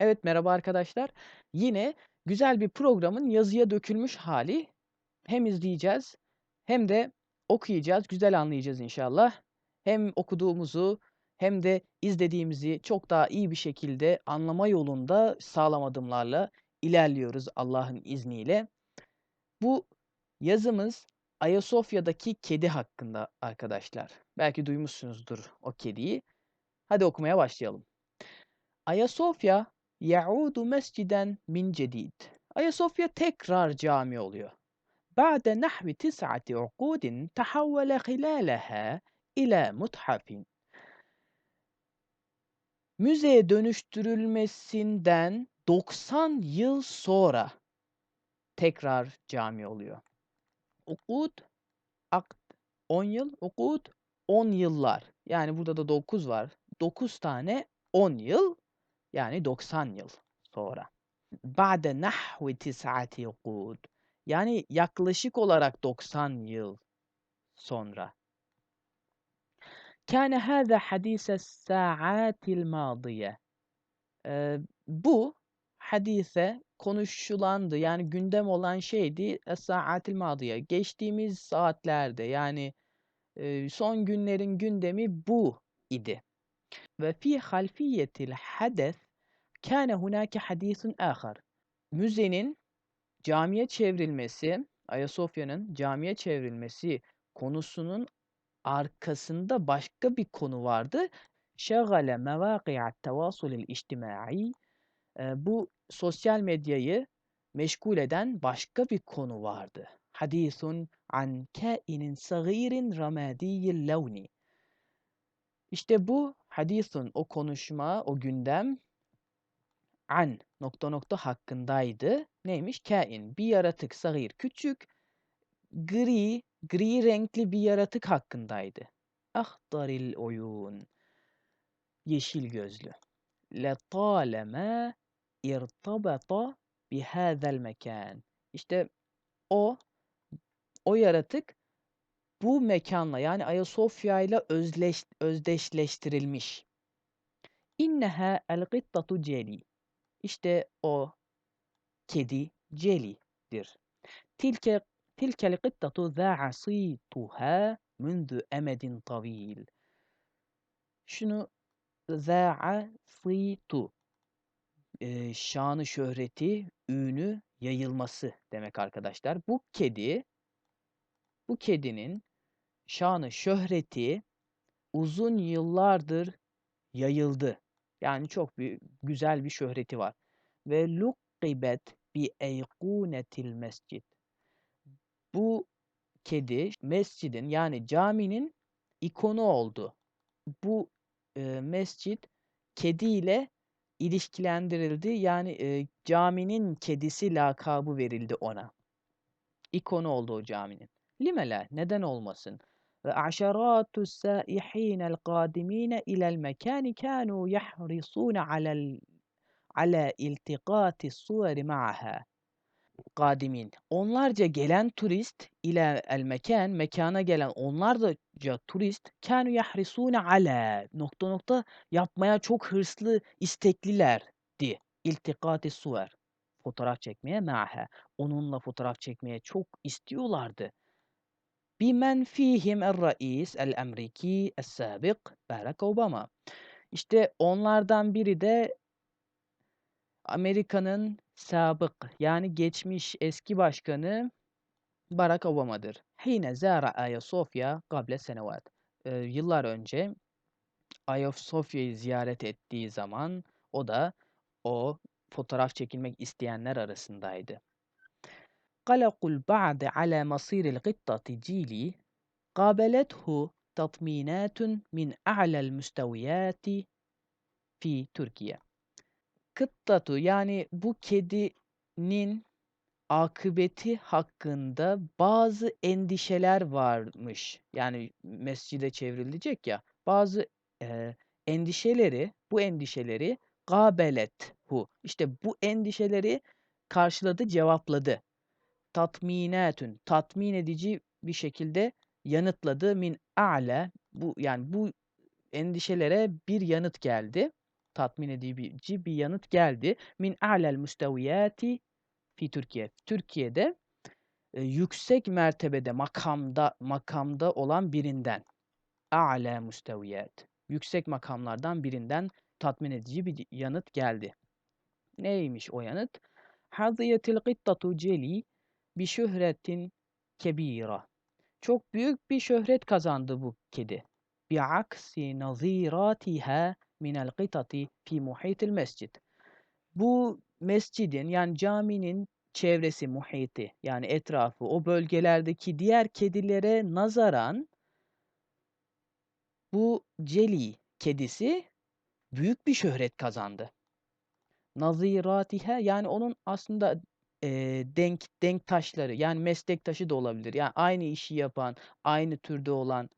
Evet, merhaba arkadaşlar. Yine güzel bir programın yazıya dökülmüş hali. Hem izleyeceğiz hem de okuyacağız. Güzel anlayacağız inşallah. Hem okuduğumuzu hem de izlediğimizi çok daha iyi bir şekilde anlama yolunda sağlam adımlarla ilerliyoruz Allah'ın izniyle. Bu yazımız Ayasofya'daki kedi hakkında arkadaşlar. Belki duymuşsunuzdur o kediyi. Hadi okumaya başlayalım. Ayasofya Ya'udu mesciden min cedid. Ayasofya tekrar cami oluyor. Ba'de nahvi tis'ati ukudin tahavvele hilaleha ila muthafin. Müzeye dönüştürülmesinden 90 yıl sonra tekrar cami oluyor. Ukud, akt 10 yıl, ukud 10 yıllar. Yani burada da 9 var. 9 tane 10 yıl yani 90 yıl sonra. Ba'de nahvi tis'ati ukud. Yani yaklaşık olarak 90 yıl sonra. Kâne hâzâ hadîse sâ'âtil mâdiye. Bu hadise konuşulandı. Yani gündem olan şeydi. Es-sa'atil mâdiye. Geçtiğimiz saatlerde yani son günlerin gündemi bu idi. Ve fi halfiyetil hades kâne hunâke hadîsun âkhar. Müzenin camiye çevrilmesi, Ayasofya'nın camiye çevrilmesi konusunun arkasında başka bir konu vardı. Şagale mevâki'at tevasulil içtimai. Eee, bu sosyal medyayı meşgul eden başka bir konu vardı. Hadisun an kâinin sagîrin ramâdiyyil levni. İşte bu hadisun o konuşma, o gündem an nokta nokta hakkındaydı. Neymiş? Kain bir yaratık sahir küçük gri gri renkli bir yaratık hakkındaydı. Ahtaril oyun yeşil gözlü. Letaleme irtabata bihâzel mekan. İşte o o yaratık bu mekanla yani Ayasofya ile özleş, özdeşleştirilmiş. İnneha el gıttatu celi. İşte o kedi Celi'dir. Tilke tilkel gıttatu zâ'a sîtuhâ mündü emedin tavil. Şunu zâ'a sîtu e, şanı şöhreti, ünü yayılması demek arkadaşlar. Bu kedi, bu kedinin şanı şöhreti uzun yıllardır yayıldı. Yani çok bir güzel bir şöhreti var. Ve lukkibet bi eykunetil mescid. Bu kedi mescidin yani caminin ikonu oldu. Bu e, mescit kedi ile ilişkilendirildi. Yani e, caminin kedisi lakabı verildi ona. İkonu oldu o caminin. Limela neden olmasın? Ve aşaratu saihin qadimine ila'l mekan kanu yahrisun ala'l ala iltikati suvari ma'aha. Kadimin. Onlarca gelen turist ile el mekan, mekana gelen onlarca turist kanu yahrisune ala nokta nokta yapmaya çok hırslı, isteklilerdi. İltikati suver. Fotoğraf çekmeye ma'ha. Onunla fotoğraf çekmeye çok istiyorlardı. Bimen fihim el-rais el-Ameriki es-sabik Barack Obama. İşte onlardan biri de Amerika'nın sabık yani geçmiş eski başkanı Barack Obama'dır. Hine zara Ayasofya kable senevat. Ee, yıllar önce Ayasofya'yı ziyaret ettiği zaman o da o fotoğraf çekilmek isteyenler arasındaydı. قلق البعض على مصير القطة جيلي قابلته تطمينات من أعلى المستويات في Türkiye. Kıttatu yani bu kedinin akıbeti hakkında bazı endişeler varmış. Yani mescide çevrilecek ya. Bazı e, endişeleri, bu endişeleri gabelet hu. İşte bu endişeleri karşıladı, cevapladı. Tatminatun, tatmin edici bir şekilde yanıtladı min a'le. Bu yani bu endişelere bir yanıt geldi. tatmin edici bir yanıt geldi. Min a'lel müsteviyati fi Türkiye. Türkiye'de e, yüksek mertebede makamda makamda olan birinden. A'la müsteviyat. Yüksek makamlardan birinden tatmin edici bir yanıt geldi. Neymiş o yanıt? Hadiyetil gıttatu celi bi şöhretin kebira. Çok büyük bir şöhret kazandı bu kedi. Bi aksi naziratiha minel gıtati fi muhitil mescid. Bu mescidin yani caminin çevresi, muhiti yani etrafı, o bölgelerdeki diğer kedilere nazaran bu Celi kedisi büyük bir şöhret kazandı. Naziratiha yani onun aslında e, denk denk taşları yani meslektaşı da olabilir. Yani aynı işi yapan, aynı türde olan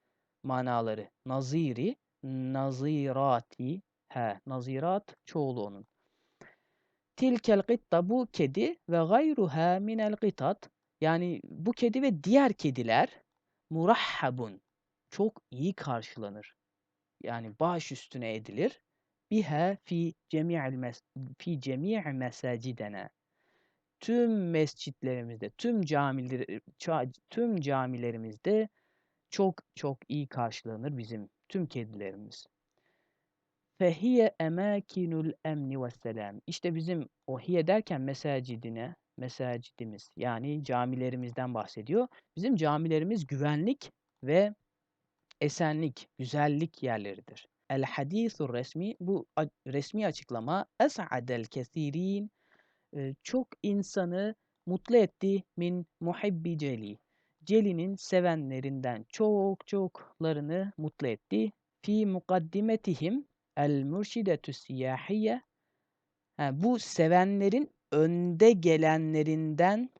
manaları. Naziri, nazirati, he, nazirat çoğulu onun. Tilkel gıtta bu kedi ve gayruha minel gıtat yani bu kedi ve diğer kediler murahhabun çok iyi karşılanır. Yani baş üstüne edilir. Biha fi cemi'il mes fi cemi' mesacidena. Tüm mescitlerimizde, tüm camiler tüm camilerimizde çok çok iyi karşılanır bizim tüm kedilerimiz. Fehiye emakinul emni ve selam. İşte bizim o hiye derken mesacidine, mesacidimiz yani camilerimizden bahsediyor. Bizim camilerimiz güvenlik ve esenlik, güzellik yerleridir. El hadisur resmi bu resmi açıklama es'adel kesirin çok insanı mutlu etti min muhibbi celi. Celi'nin sevenlerinden çok çoklarını mutlu etti. Fi mukaddimetihim el mürşidetü siyahiye bu sevenlerin önde gelenlerinden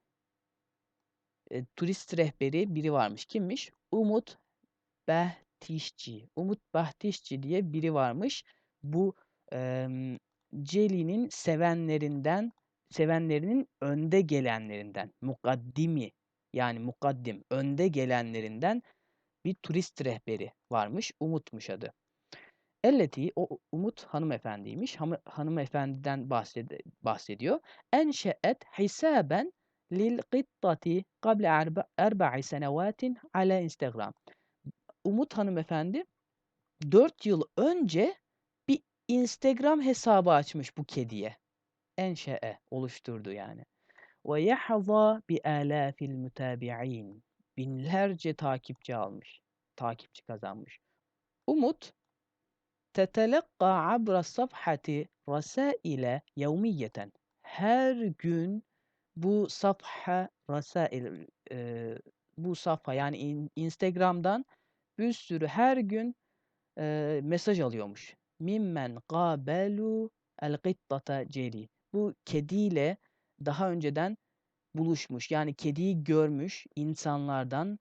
e, turist rehberi biri varmış. Kimmiş? Umut Bahtişçi. Umut Bahtişçi diye biri varmış. Bu e, Celi'nin sevenlerinden, sevenlerinin önde gelenlerinden, mukaddimi yani mukaddim, önde gelenlerinden bir turist rehberi varmış. Umutmuş adı. Elleti o Umut hanımefendiymiş. Ham, hanımefendiden bahsed bahsediyor. Enşe'et hisaben lil gıttati kable erba'i senevatin ala Instagram. Umut hanımefendi 4 yıl önce bir Instagram hesabı açmış bu kediye. Enşe'e oluşturdu yani. Ve yahza bi alafil mutabi'in. Binlerce takipçi almış. Takipçi kazanmış. Umut tetelekka abra safhati rasaile yevmiyeten. Her gün bu safha rasail e, bu safha yani Instagram'dan bir sürü her gün e, mesaj alıyormuş. Mimmen qabelu el gıttata ceri bu kediyle daha önceden buluşmuş. Yani kediyi görmüş insanlardan,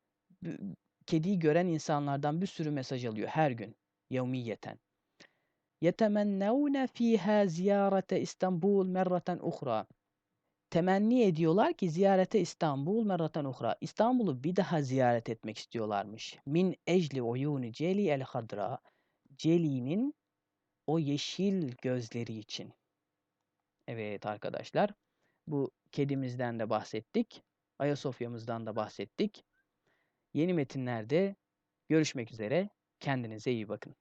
kediyi gören insanlardan bir sürü mesaj alıyor her gün. Yevmiyeten. Yetemennevne fiha ziyarete İstanbul merraten uhra. Temenni ediyorlar ki ziyarete İstanbul merraten uhra. İstanbul'u bir daha ziyaret etmek istiyorlarmış. Min ecli uyuni celi el hadra. Celi'nin o yeşil gözleri için. Evet arkadaşlar. Bu kedimizden de bahsettik. Ayasofya'mızdan da bahsettik. Yeni metinlerde görüşmek üzere. Kendinize iyi bakın.